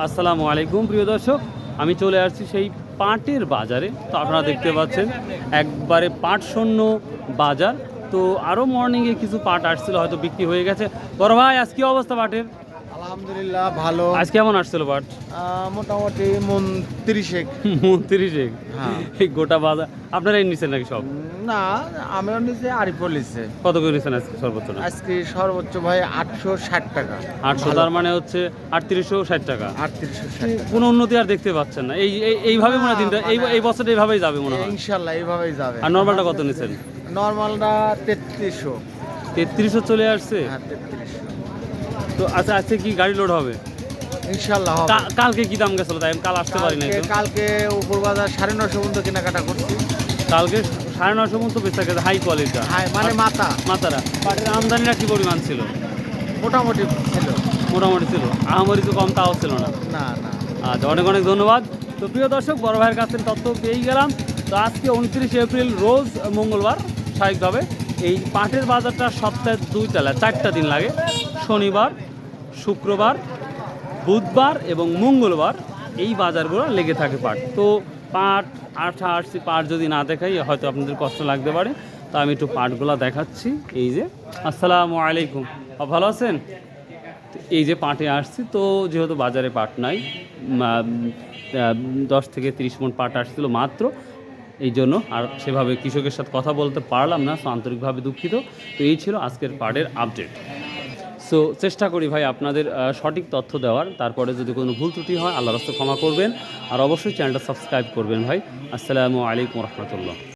আসসালামু আলাইকুম, প্রিয় দর্শক। আমি চলে আসছি সেই পাটের বাজারে। তো আপনারা দেখতে পাচ্ছেন, একবারে পাট শূন্য বাজার। তো আরও মর্নিংয়ে কিছু পাট আসছিল, হয়তো বিক্রি হয়ে গেছে। বড় ভাই, আজ কী অবস্থা পাটের? আলহামদুলিল্লাহ ভালো। আজ কেমন আসছিল আহ, মোটামুটি মন তিরিশেক উনত্রিশে হ্যাঁ। এই গোটা বাজার আপনারাই নিচ্ছেন নাকি সব? না আমিও নিচে আরিফও নিচ্ছে কত করে নিচ্ছেন আজকে সর্বোচ্চ আজকে সর্বোচ্চ ভাই আটশো ষাট টাকা। আটশো তার মানে হচ্ছে আটত্রিশশো ষাট টাকা। আটত্রিশশো ষাট কোনো উন্নতি আর দেখতে পাচ্ছেন না। এই এই- এইভাবে মনে হয় দিনটা এই এই বছর এইভাবেই যাবে মনে হয়। ইনশাল্লাহ এইভাবেই যাবে। আর নর্মালটা কত নিচ্ছেন নর্মালটা তেত্রিশশো। তেত্রিশশো চলে আসছে? হ্যাঁ তেত্রিশশো। তো আচ্ছা আজকে কি গাড়ি লোড হবে? ইনশাল্লাহ কা- কালকে কি দাম গেছিল তাই? আমি কাল আসতে পারি নাই কালকে তো। কালকে উপর বাজার সাড়ে নশো পর্যন্ত কেনাকাটা করছি। কালকে সাড়ে নশো মতো বেচা গেছে হাই কোয়ালিটিটা হ্যাঁ মানে মাথা। মাতারা পাটের আমদানিটা কি পরিমাণ ছিল? মোটামুটি ছিল। মোটামুটি ছিল। আহামরি তো কম তাও ছিল না। না না। আচ্ছা অনেক অনেক ধন্যবাদ। তো প্রিয় দর্শক বড় ভাইয়ের কাছ থেকে তথ্য পেয়েই গেলাম। তো আজকে উনত্রিশে এপ্রিল রোজ মঙ্গলবার স্বাভাবিকভাবে এই পাটের বাজারটা সপ্তাহে দুই তালা চারটা দিন লাগে। শনিবার শুক্রবার, বুধবার এবং মঙ্গলবার এই বাজারগুলো লেগে থাকে পাট। তো পাট, আঠা আটছি পাট যদি না দেখাই, হয়তো আপনাদের কষ্ট লাগতে পারে। তো আমি একটু পাটগুলো দেখাচ্ছি। এই যে, আসসালামু আলাইকুম। ভালো আছেন? এই যে পাটে আসছি, তো যেহেতু বাজারে পাট নাই দশ থেকে তিরিশ মন পাট আসছিল মাত্র। এই জন্য আর সেভাবে কৃষকের সাথে কথা বলতে পারলাম না আন্তরিকভাবে দুঃখিত। তো এই ছিল আজকের পাটের আপডেট সো চেষ্টা করি ভাই আপনাদের সঠিক তথ্য দেওয়ার। তারপরে যদি কোনো ভুল ত্রুটি হয় আল্লাহ রাস্তা ক্ষমা করবেন। আর অবশ্যই চ্যানেলটা সাবস্ক্রাইব করবেন ভাই। আসসালামু আলাইকুম রহমতুল্লাহ।